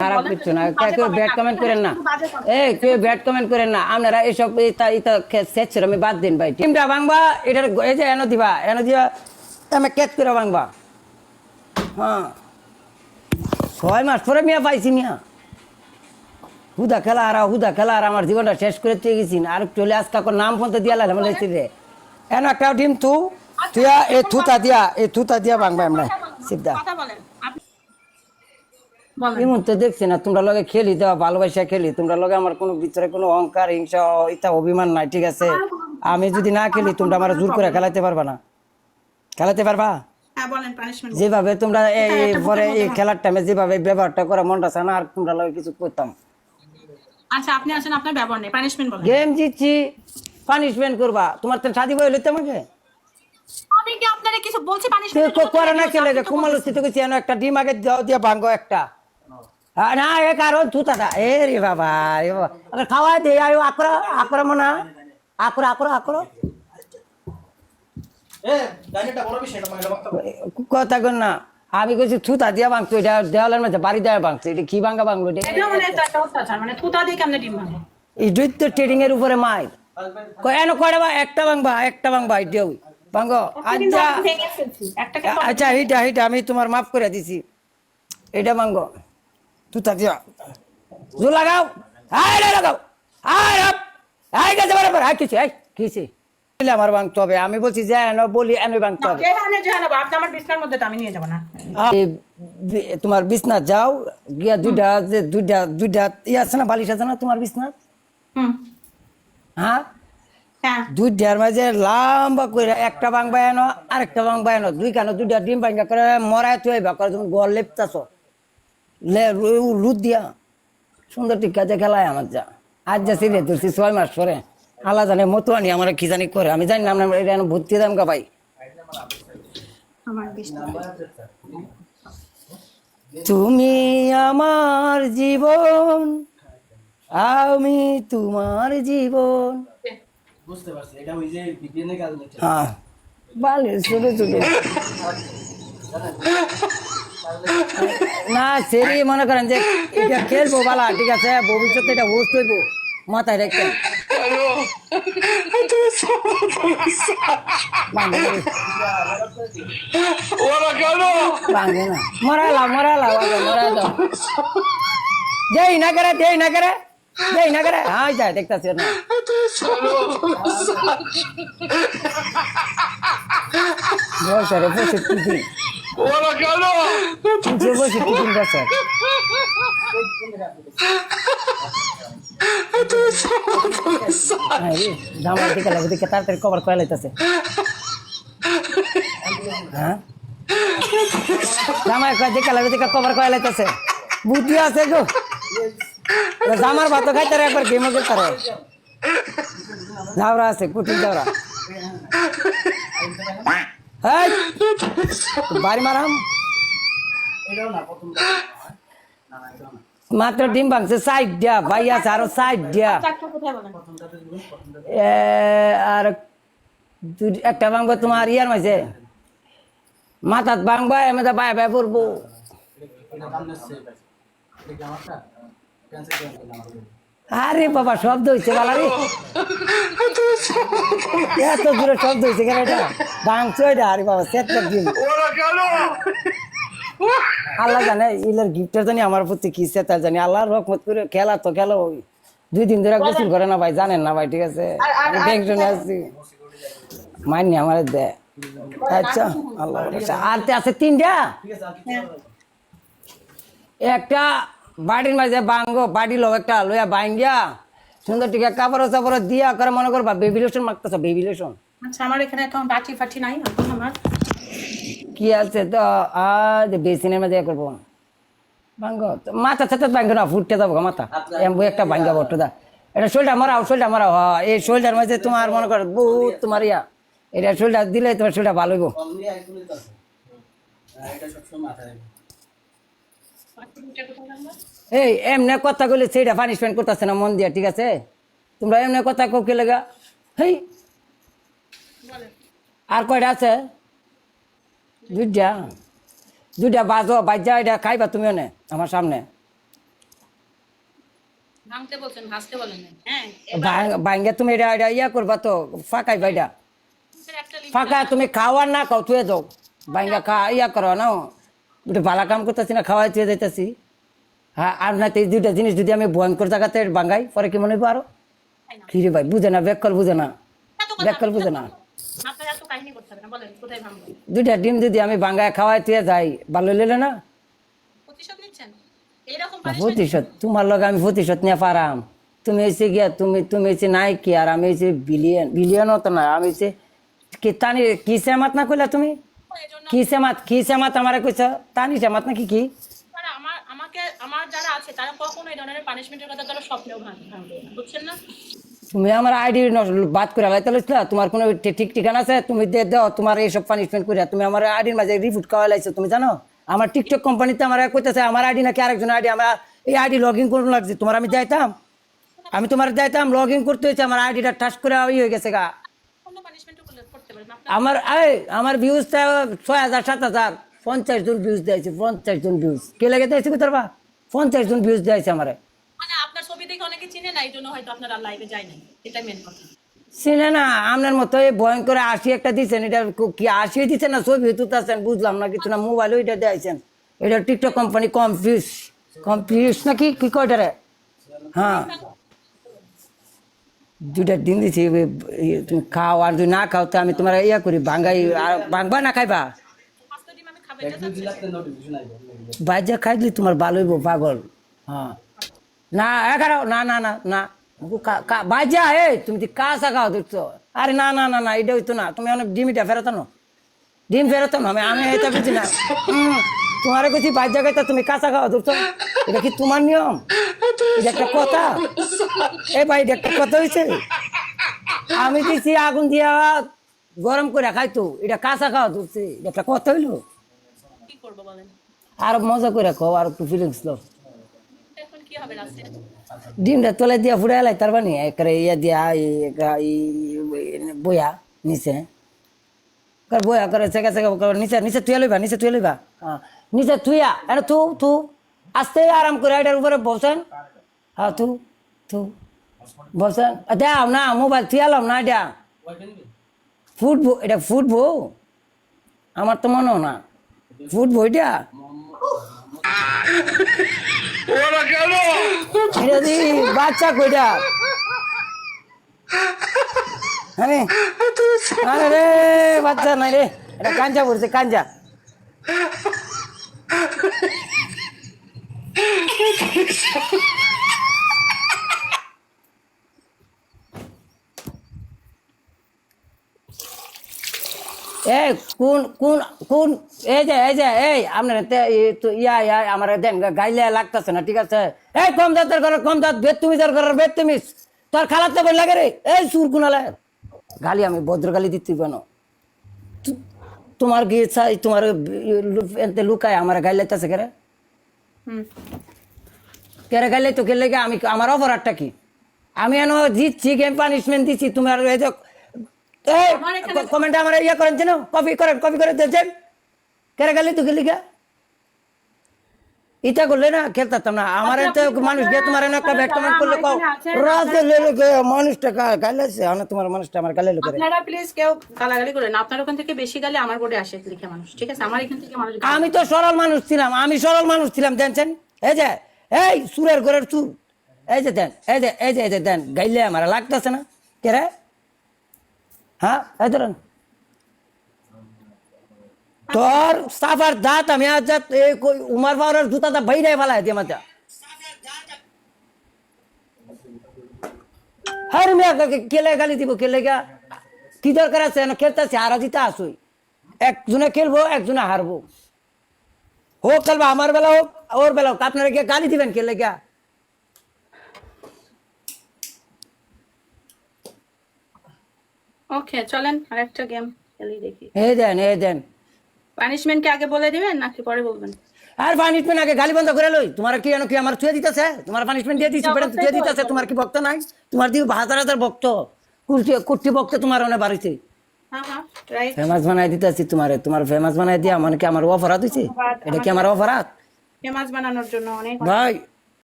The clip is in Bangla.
খারাপ কিছু না। কেউ ব্যাড কমেন্ট করেন না। এই কেউ ব্যাড কমেন্ট করেন না। আপনারা এসব ইতা আমি বাদ দিন ভাই। টিমটা ভাঙবা এটার এই যে এনো দিবা এনো দিয়া আমি কেট করে ভাঙবা। হ্যাঁ। ছয় মাস পরে মিয়া পাইছি মিয়া। হুদা খেলা আর হুদা খেলা আর আমার জীবনটা শেষ করে দিয়ে গেছি। আর চলে আজকে নাম ফোন তো দিয়া লাগলাম রে এন একটা ডিম তু তুই এ থুতা দিয়া এ থুতা দিয়া ভাঙবা আমরা। সিদ্ধা এমন তো দেখছি না তোমরা লগে খেলি দেওয়া ভালোবাসা খেলি। তোমরা লগে আমার কোনো ভিতরে কোনো অহংকার হিংসা ইতা অভিমান নাই ঠিক আছে? আমি যদি না খেলি তোমরা আমার জোর করে খেলাতে পারবা না। খেলাতে পারবা? হ্যাঁ পানিশমেন্ট যেভাবে তোমরা এই পরে এই খেলার টাইমে যেভাবে ব্যবহারটা করে মনটা চায় না আর তোমরা লগে কিছু করতাম। আচ্ছা আপনি আছেন আপনার ব্যবহার নেই পানিশমেন্ট বলেন। গেম জিতছি পানিশমেন্ট করবা। তোমার তো শাদি বই লইতে আমাকে আমি কি আপনারে কিছু বলছি পানিশমেন্ট করে না খেলে রে কুমাল স্থিত করছি এনো একটা ডিম আগে দাও দিয়ে ভাঙ্গো একটা। না এ কারণ থুতাটা এ রে বাবা এ বাবা। আগে খাওয়া দে আয়ো আকরা আকরা মনা আকরা আকরা মানে কথা কর না আমি কইছি থুতা দিয়া ভাঙতো এটা দেওয়ালের মধ্যে বাড়ি দেওয়া ভাঙতো এটা কি ভাঙ্গা ভাঙলো এটা মানে একটা একটা অত্যাচার মানে থুতা দিয়ে কেমনে ডিম ভাঙে? এই দৈত্য ট্রেডিং এর উপরে মাই। কয় এনো কয়টা বা একটা ভাঙবা একটা ভাঙবা এটাও কিন্তু আচ্ছা। আচ্ছা এইটা এইটা আমি তোমার মাফ করে দিছি। এটা ভাঙ্গো দিয়া জো লাগাও। আয় গেছে বরাবর আয় কিছু আয় কিছু বলে আমার ভাঙতে হবে। আমি বলছি যে এনো বলি এনে ভাঙতে হবে। আমার বিছনার মধ্যে আমি নিয়ে যাব না। তোমার বিছনাথ যাও গিয়া দুইটা যে দুইটা দুইটা ই আছে না বালিশ আছে না তোমার বিছনাথ হুম। হ্যাঁ? হ্যাঁ। দুইটার মাঝে লম্বা করে একটা বাংবা এনো আরেকটা বাংবা এনো দুই কানো দুইটা ডিম ভাঙ্গা করে মরায় তুই করে তুমি গল লেপতাছ। লুদ দিয়া সুন্দর টিকা যে খেলায় আমার যা। আজ যা সিরে ধরছি ছয় মাস পরে। আল্লাহ জানে মতুয়ানি আমার কি জানি করে। আমি জানি না আমরা এটা ভর্তি দাম গা ভাই। তুমি আমার জীবন আমি তোমার জীবন। বুঝতে পারছি এটা ওই যে বিজ্ঞানের কাজ হ্যাঁ। ভালো ছোট ছোট। না সেরি মনে করেন যে এটা খেলব বালা ঠিক আছে ভবিষ্যতে এটা হোস্ট হইব মাথায় রেখে। মরালা মরালা মরালা যেই না করে দেই না করে দেই না করে হ্যাঁ যায় দেখতেছি না বছরে বসে তাড়াতাড়ি কভার করে লাইতেছে হ্যাঁ জামাই কয় দিকে কভার করে লাইতেছে বুদ্ধি আছে গো জামার ভাত খাইতে একবার গেমও খেলতে রে ঝাবরা আছে কুটির ঝাবরা বাড়ি মারাম মাত্র ডিম ভাঙছে, সাইড দিয়া, ভাই আছে আরও সাইড দিয়া। আর একটা ভাঙবো, তোমার ইয়ার মাঝে। মাথাত ভাঙবা, এমনি বাই বাই পড়ব আরে বাবা শব্দ হয়েছে বালারি এত দূরে শব্দ হয়েছে কেন এটা? ভাঙছো এটা? আরে বাবা সেট করে দিন। আল্লাহ জানে ইলের গিফটের জানি আমার প্রতি কি সে তার জানি। আল্লাহ রহমত করে খেলা তো খেলো। ওই দুই দিন ধরে গোসল করে না ভাই জানেন না ভাই ঠিক আছে? আমি টেনশনে আছি মাইনি আমার দে। আচ্ছা আল্লাহ। আর তে আছে তিনটা? ঠিক আছে আর কিছু একটা বাড়ির মাঝে বাঙ্গো বাড়ি লো একটা লইয়া বাঙ্গিয়া সুন্দর টিকা কাপড় চাপড় দিয়া করে মনে করবা বেবি লোশন মাখতেছ বেবি লোশন আচ্ছা আমার এখানে তো বাটি ফাটি নাই এখন আমার। কি আছে তো? আর বেসিনের মাঝে ইয়ে করব। ভাঙ্গ মাথা ছাতা ভাঙ্গ না ফুটতে যাব গো মাথা। এমবো একটা ভাঙ্গা বট্ট দা। এটা শোলটা মারাও শোলটা মারাও হ্যাঁ। এই শোলটার মাঝে তোমার মনে করো বহুত তোমার ইয়া। এটা শোলটা দিলে তোমার শোলটা ভালো হইব। এই এমনি কথা কইলে সেইটা পানিশমেন্ট করতেছে না মন দিয়া ঠিক আছে? তোমরা এমনি কথা কো কে লেগা? হেই! আর কয়টা আছে? দুইটা দুইটা বাজো বাজ্যা এটা খাইবা তুমি অনে আমার সামনে। নাই। হ্যাঁ ভাঙ্গে তুমি এটা এটা ইয়া করবা তো ফাঁকাই এবার ফাঁকা তুমি খাওয়ার না খাও তুই দাও। ভাঙ্গা খা ইয়া করো না একটু ভালো কাম করতেছি না খাওয়াই তুই যাইতেছি। হ্যাঁ আর না এই দুইটা জিনিস যদি আমি ভয়ঙ্কর জায়গাতে বাঙ্গাই পরে কি মনে হইবো আরও? কি রে ভাই বুঝে না ব্যাকল বুঝে না। ব্যাকল বুঝে না। দুইটা ডিম যদি আমি বাঙ্গায় খাওয়াই তুই যাই ভালো লেলে না, প্রতিশোধ তোমার লগে আমি প্রতিশোধ নিয়ে পারাম। তুমি এসে গিয়া তুমি তুমি এসে নাই কি আর আমি এসে বিলিয়ন বিলিয়নও তো না আমি এসে কি তানি কি সেমাত না কইলা তুমি? এই জন্য কি সেমাত কি সেমাত আমারে কইছ? তানি সেমাত নাকি কি? আমার আমাকে আমার যারা আছে তারা কখনো এই ধরনের পানিশমেন্টের কথা তারা স্বপ্নেও ভাঙ- না বুঝছেন না? তুমি আমার আইডি বাদ করে লাইতে লইছিলা তোমার কোনো ঠিক ঠিকানা আছে? তুমি দে দাও তোমার এইসব পানিশমেন্ট করে তুমি আমার আইডির মাঝে রিফুট খাওয়া লাইছো তুমি জানো? আমার টিকটক কোম্পানিতে আমার কইতেছে আমার আইডি নাকি আরেকজন আইডি আমার এই আইডি লগ ইন করুন লাগছে তোমার আমি যাইতাম। আমি তোমার যাইতাম লগ ইন করতে হয়েছে আমার আইডিটা টাচ করে ই হয়ে গেছে গা। আমার এই আমার ভিউজটা ছয় হাজার সাত হাজার পঞ্চাশ জন ভিউজ দিয়েছে পঞ্চাশ জন ভিউজ কে লেগে দিয়েছে কোথাও পঞ্চাশ জন ভিউজ দিয়েছে আমার। মানে আপনার ছবি দেখে অনেকে চিনে না এই জন্য হয়তো আপনারা লাইভে যায় নাই। এটা মেন কথা। চিনে না আপনার মতো এই ভয়ঙ্কর আশি একটা দিচ্ছেন এটা কি আশি দিচ্ছেন না ছবি তুলতেছেন? বুঝলাম না কিছু না মোবাইলও এটা দিয়েছেন। এটা টিকটক কোম্পানি কমফিউজ কমফিউজ নাকি কি কয়টা রে? হ্যাঁ। দুইটা দিন দিছি তুমি খাও আর যদি না খাও, তো আমি তোমার ইয়া করি ভাঙ্গাই ভাঙবা না খাইবা? ডিম বাজ্যা খাইলি তোমার ভালো হইব, পাগল। হ্যাঁ না, এগারো, না না না না। বাজ্যা হে তুমি তো কাঁচা খাও দেখছ। আরে না না না না, এটা হইতো না। তুমি অনেক ডিমিটা ফেরত না ডিম ফেরত না আমি আমি এটা বুঝি না। তোমার কাছে বাজ্যা খাইতা তুমি কাঁচা খাও দেখছ। এটা কি তোমার নিয়ম? এটা একটা কথা। এ ভাই এটা একটা কথা হয়েছে আমি দিছি আগুন দিয়া গরম করে খাইতো। এটা কাঁচা খাওয়া ধরছে। এটা একটা কথা হইল? আর মজা করে খাও আর একটু ফিলিংস লো ডিমটা তোলে দিয়া ফুড়ে এলাই তার বানি একরে ইয়া দিয়া বইয়া নিচে। বইয়া করে চেকা চেকা নিচে নিচে তুই লইবা নিচে তুই লইবা। হ্যাঁ নিচে তুইয়া এটা তু তু আস্তে আরাম করে এটার উপরে বসেন। হ্যাঁ তু তু বসেন। দেও না মোবাইল তুই আলাম না এটা। ফুটবো এটা ফুটবো? আমার তো মনে না। ফুটবো এটা? এটা বাচ্চা কইটা। আরে আরে রে বাচ্চা নাই রে। এটা কাঞ্জা পড়ছে কাঞ্জা এই কোন কোন কোন এই যে এই যে এই আপনার ইয়া ইয়া আমার দেন গাইলে লাগতেছে না ঠিক আছে? এই কম দাঁতের ঘরে কম দাঁত বেদ তুমি তোর ঘরের বেদ তুমি তোর খালার তো লাগে রে এই সুর কুনালে। গালি আমি ভদ্র গালি দিতে কেন তোমার কি চাই তোমার এতে লুকায় আমার গাইলে লাগতেছে কেরে? কেরে গাইলে তো কেলে আমি আমার অপরাধটা কি? আমি এন জিতছি গেম পানিশমেন্ট দিচ্ছি তোমার কমেন্টে আমার ইয়ে করেন চিনো কপি করেন কপি করে দিয়েছেন কেরে গেলে তো গেলি গা? ইটা করলে না খেলতাম না। আমার তো মানুষ গিয়ে তোমার একটা ব্যাট কমেন্ট করলে কও রাতে লেলে গে মানুষটা তোমার মানুষটা আমার গালে করে। আপনারা প্লিজ কেউ গালাগালি করেন আপনার ওখান থেকে বেশি গালি আমার বোর্ডে আসে লিখে মানুষ ঠিক আছে? আমার এখান থেকে মানুষ আমি তো সরল মানুষ ছিলাম আমি সরল মানুষ ছিলাম জানছেন? এই যে এই সুরের ঘরের সুর এই যে দেন এই যে এই যে এই যে দেন গাইলে আমার লাগতেছে না। কে রে হ্যাঁ এই ধরেন। তোর সাফার দাঁত আমি আজ এই উমার পাওয়ার জুতাটা বাইরে ফেলায় দিয়ে মাথা। হর মিয়া কেলে গালি দিব, কেলে গা? কি দরকার আছে? না খেলতেছে হারা দিতে আসুই একজনে খেলব, একজনে হারবো। হোক, খেলব, আমার বেলা হোক, ওর বেলা হোক, আপনারা গিয়ে গালি দিবেন খেলে গা? ওকে চলেন আরেকটা গেম খেলি দেখি। এ দেন এ দেন। পানিশমেন্ট কি আগে বলে দিবেন নাকি পরে বলবেন? আর পানিশমেন্ট আগে গালি বন্ধ করে লই। তোমার কি কি আমার ছুঁয়ে দিতেছে? তোমার পানিশমেন্ট দিয়ে দিচ্ছি বেড়ে ছুঁয়ে দিতেছে তোমার কি ভক্ত নাই? তোমার দিকে হাজার হাজার ভক্ত কুর্তি কুর্তি ভক্ত তোমার অনেক বাড়িতে। হ্যাঁ হ্যাঁ ফেমাস বানাই দিতেছি তোমারে। তোমার ফেমাস বানাই দিয়া মানে কি আমার অপরাধ হয়েছে এটা কি আমার অপরাধ? ফেমাস বানানোর জন্য অনেক ভাই